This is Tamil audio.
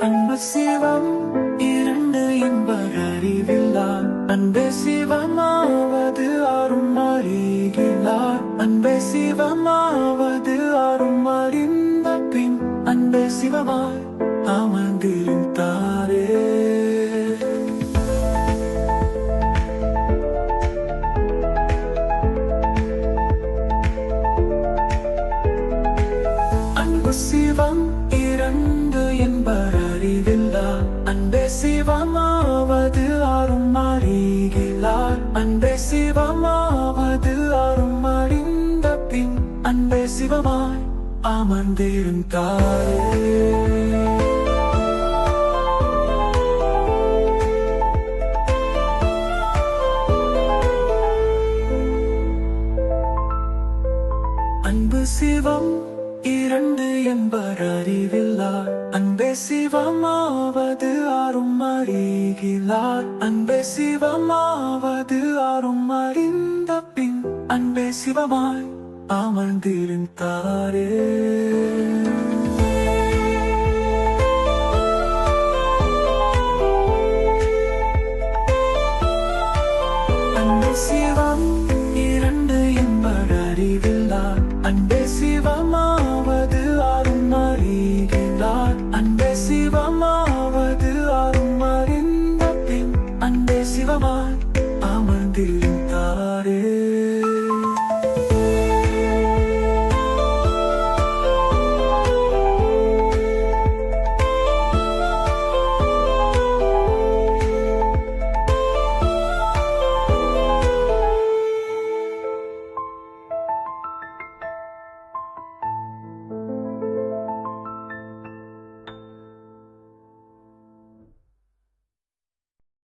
அன்பு சிவம் இரண்டு என்பர் அறிவில்லார். அன்பே சிவமாவது அரும் அறிகிறார் அன்பே சிவமாவது அரும் அறிந்த பின் அன்பே சிவமாய் அமர்ந்திருந்தாரே. அன்பு சிவம் சிவமாவது அரும் அறிகிறார் அன்பே சிவமாவது அரும் அறிந்த பின் அன்பே சிவமாய் அமர்ந்திருந்தாரே அன்பு சிவம் இரண்டு என்பர் அறிவில்லார். சிவமாவது அரும் அறிகிறார் அன்பே சிவமாவது அரும் அறிந்த பின் அன்பே சிவமாய் அமர்ந்திருந்தாரே சிவம் இரண்டு என்பது அறிவில்லார் அன்பே சிவமாவது அருண் அறிக dilo